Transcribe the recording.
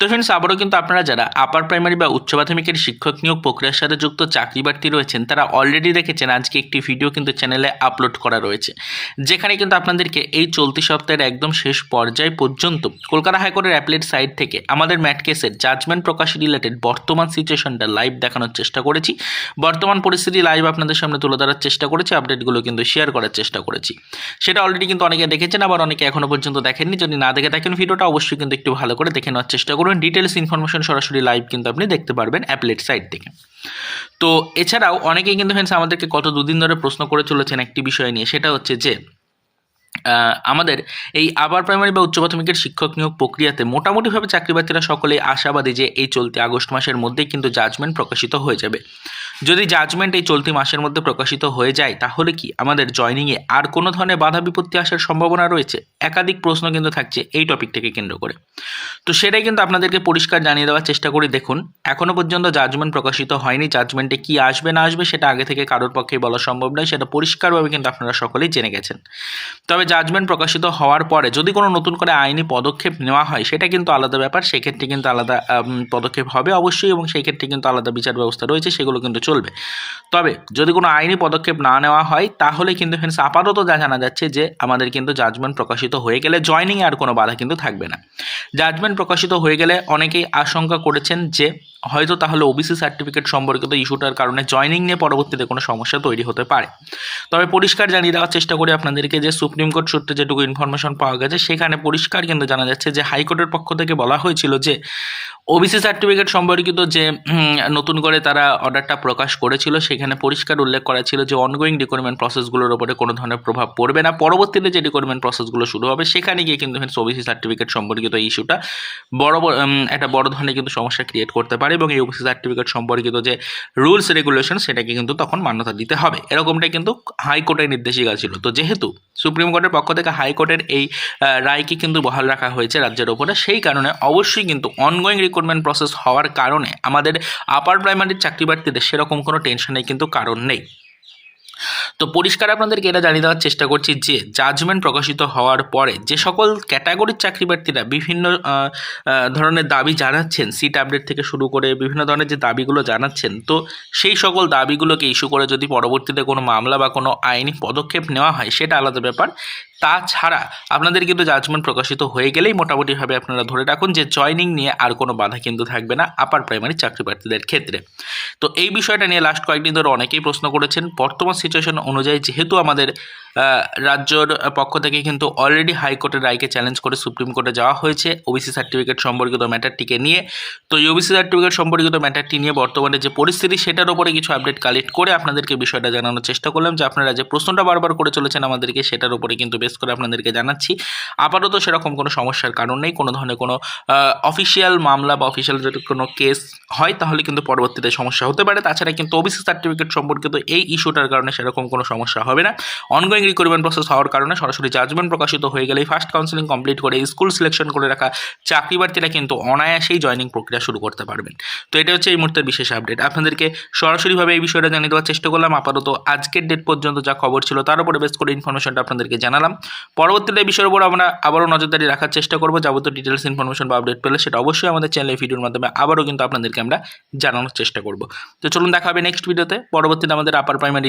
তো ফ্রেন্ডস আবারও কিন্তু আপনারা যারা আপার প্রাইমারি বা উচ্চ মাধ্যমিকের শিক্ষক নিয়োগ প্রক্রিয়ার সাথে যুক্ত চাকরি রয়েছেন, তারা অলরেডি দেখেছেন আজকে একটি ভিডিও কিন্তু চ্যানেলে আপলোড করা রয়েছে। যেখানে কিন্তু আপনাদেরকে এই চলতি সপ্তাহের একদম শেষ পর্যায় পর্যন্ত কলকাতা হাইকোর্টের অ্যাপলেট সাইট থেকে আমাদের ম্যাট কেসের জাজমেন্ট প্রকাশ রিলেটেড বর্তমান সিচুয়েশনটা লাইভ দেখানোর চেষ্টা করেছি। বর্তমান পরিস্থিতি লাইভ আপনাদের সামনে তুলে ধরার চেষ্টা করেছি আপডেটগুলো কিন্তু শেয়ার করার চেষ্টা করেছি। সেটা অলরেডি কিন্তু অনেকে দেখেছেন, আবার অনেকে এখনও পর্যন্ত দেখেননি। যদি না দেখে থাকেন ভিডিওটা অবশ্যই কিন্তু একটু ভালো করে দেখে নেওয়ার চেষ্টা করবেন ডিটেলস ইনফরমেশন সরাসরি লাইভ কিন্তু আপনি দেখতে পারবেন অ্যাপলেট সাইট থেকে। তো এছাড়াও অনেকেই কিন্তু ফ্রেন্ডস আমাদেরকে কত দুদিন ধরে প্রশ্ন করে চলেছেন একটি বিষয় নিয়ে, সেটা হচ্ছে যে আমাদের এই আবার প্রাইমারি বা উচ্চ প্রাথমিকের শিক্ষক নিয়োগ প্রক্রিয়াতে মোটামুটিভাবে চাকরিপ্রার্থীরা সকলেই আশাবাদী যে এই চলতি আগস্ট মাসের মধ্যেই কিন্তু জাজমেন্ট প্রকাশিত হয়ে যাবে। যদি জাজমেন্ট এই চলতি মাসের মধ্যে প্রকাশিত হয়ে যায়, তাহলে কি আমাদের জয়নিংয়ে আর কোনো ধরনের বাধা বিপত্তি আসার সম্ভাবনা রয়েছে? একাধিক প্রশ্ন কিন্তু থাকছে এই টপিকটাকে কেন্দ্র করে। তো সেটাই কিন্তু আপনাদেরকে পরিষ্কার জানিয়ে দেওয়ার চেষ্টা করি। দেখুন এখনও পর্যন্ত জাজমেন্ট প্রকাশিত হয়নি। জাজমেন্টে কি আসবে, না আসবে, সেটা আগে থেকে কারোর পক্ষে বলা সম্ভব নয়। সেটা পরিষ্কারভাবে কিন্তু আপনারা সকলেই জেনে গেছেন। তবে জাজমেন্ট প্রকাশিত হওয়ার পরে যদি কোনো নতুন করে আইনি পদক্ষেপ নেওয়া হয়, সেটা কিন্তু আলাদা ব্যাপার। সেক্ষেত্রে কিন্তু আলাদা পদক্ষেপ হবে অবশ্যই এবং সেই ক্ষেত্রে কিন্তু আলাদা বিচার ব্যবস্থা রয়েছে, সেগুলো কিন্তু চলবে। তবে যদি কোনো আইনি পদক্ষেপ না নেওয়া হয়, তাহলে কিন্তু ফ্রেন্ডস আপাতত যা জানা যাচ্ছে যে, আমাদের কিন্তু জাজমেন্ট প্রকাশিত হয়ে গেলে জয়নিংয়ে আর কোনো বাধা কিন্তু থাকবে না। জাজমেন্ট প্রকাশিত হয়ে গেলে অনেকেই আশঙ্কা করেছেন যে, হয়তো তাহলে ওবিসি সার্টিফিকেট সম্পর্কিত ইস্যুটার কারণে জয়নিং নিয়ে পরবর্তীতে কোনো সমস্যা তৈরি হতে পারে। তবে পরিষ্কার জানিয়ে দেওয়ার চেষ্টা করি আপনাদেরকে যে সুপ্রিম কোর্ট সূত্রে যেটুকু ইনফরমেশন পাওয়া গেছে, সেখানে পরিষ্কার কিন্তু জানা যাচ্ছে যে, হাইকোর্টের পক্ষ থেকে বলা হয়েছিল যে ওবিসি সার্টিফিকেট সম্পর্কিত যে নতুন করে তারা অর্ডারটা প্রকাশ করেছিল, সেখানে পরিষ্কার উল্লেখ করা ছিল যে অনগোয়িং রিকোয়ারমেন্ট প্রসেসগুলোর উপরে কোনো ধরনের প্রভাব পড়বে না। পরবর্তীতে যে রিকোয়ারমেন্ট প্রসেসগুলো শুরু হবে, সেখানে গিয়ে কিন্তু ওবিসি সার্টিফিকেট সম্পর্কিত ইস্যুটা বড় একটা বড় ধরনের কিন্তু সমস্যা ক্রিয়েট করতে পারে এবং এই ওবিসি সার্টিফিকেট সম্পর্কিত যে রুলস রেগুলেশন সেটাকে কিন্তু তখন মান্যতা দিতে হবে। এরকমটাই কিন্তু হাইকোর্টের নির্দেশিকা ছিল। তো যেহেতু সুপ্রিম কোর্টের পক্ষ থেকে হাইকোর্টের এই রায়কে কিন্তু বহাল রাখা হয়েছে রাজ্যের ওপরে, সেই কারণে অবশ্যই কিন্তু অনগোয়িং রিক্রুটমেন্ট প্রসেস হওয়ার কারণে আমাদের আপার প্রাইমারির চাকরি প্রার্থীদের সেরকম কোনো টেনশনের কিন্তু কারণ নেই। তো পরিষ্কার আপনাদেরকে এটা জানিয়ে দেওয়ার চেষ্টা করছি যে জাজমেন্ট প্রকাশিত হওয়ার পরে যে সকল ক্যাটাগরির চাকরি প্রার্থীরা বিভিন্ন ধরনের দাবি জানাচ্ছেন সিট আপডেট থেকে শুরু করে বিভিন্ন ধরনের যে দাবিগুলো জানাচ্ছেন, তো সেই সকল দাবিগুলোকে ইস্যু করে যদি পরবর্তীতে কোনো মামলা বা কোনো আইনি পদক্ষেপ নেওয়া হয়, সেটা আলাদা ব্যাপার। তাছাড়া আপনাদের কিন্তু জাজমেন্ট প্রকাশিত হয়ে গেলেই মোটামুটিভাবে আপনারা ধরে রাখুন যে জয়নিং নিয়ে আর কোনো বাধা কিন্তু থাকবে না আপার প্রাইমারি চাকরি প্রার্থীদের ক্ষেত্রে। তো এই বিষয়টা নিয়ে লাস্ট কয়েকদিন ধরে অনেকেই প্রশ্ন করেছেন, বর্তমান সিচুয়েশন অনুযায়ী যেহেতু আমাদের রাজ্যর পক্ষ থেকে কিন্তু অলরেডি হাইকোর্টের রায়কে চ্যালেঞ্জ করে সুপ্রিম কোর্টে যাওয়া হয়েছে ওবিসি সার্টিফিকেট সম্পর্কিত ম্যাটারটিকে নিয়ে। তো এই ওবিসি সার্টিফিকেট সম্পর্কিত ম্যাটারটি নিয়ে বর্তমানে যে পরিস্থিতি, সেটার উপরে কিছু আপডেট কালেক্ট করে আপনাদেরকে বিষয়টা জানানোর চেষ্টা করলাম, যে আপনারা যে প্রশ্নটা বারবার করে চলেছেন আমাদেরকে, সেটার উপরে কিন্তু বেশ করে আপনাদেরকে জানাচ্ছি। আপাতত সেরকম কোনো সমস্যার কারণ নেই, কোনো ধরনের কোনো অফিসিয়াল মামলা বা অফিসিয়াল যদি কোনো কেস হয়, তাহলে কিন্তু পরবর্তীতে সমস্যা হতে পারে। তাছাড়া কিন্তু ওবিসি সার্টিফিকেট সম্পর্কিত এই ইস্যুটার কারণে সেরকম কোনো সমস্যা হবে না। অনগোয়িং রিক্রুটমেন্ট প্রসেস হওয়ার কারণে সরাসরি জাজমেন্ট প্রকাশিত হয়ে গেলেই ফার্স্ট কাউন্সিলিং কমপ্লিট করে স্কুল সিলেকশন করে রাখা চাকরি প্রার্থীরা কিন্তু অনায়াসেই জয়নিং প্রক্রিয়া শুরু করতে পারবেন। তো এটা হচ্ছে এই মুহূর্তের বিশেষ আপডেট আপনাদেরকে সরাসরিভাবে এই বিষয়টা জানিয়ে দেওয়ার চেষ্টা করলাম। আপাতত আজকের ডেট পর্যন্ত যা খবর ছিল তার উপরে বেশ করে ইনফরমেশনটা আপনাদেরকে জানালাম। পরবর্তীতে বিষয়ের উপর আমরা আবারও নজরদারি রাখার চেষ্টা করব। যাবতীয় ডিটেলস ইনফরমেশন বা আপডেট পেলে সেটা অবশ্যই আমাদের চ্যানেলে ভিডিওর মাধ্যমে আবারও কিন্তু আপনাদেরকে আমরা জানানোর চেষ্টা করব। তো চলুন দেখা হবে নেক্সট ভিডিওতে পরবর্তীতে আমাদের আপার প্রাইমারি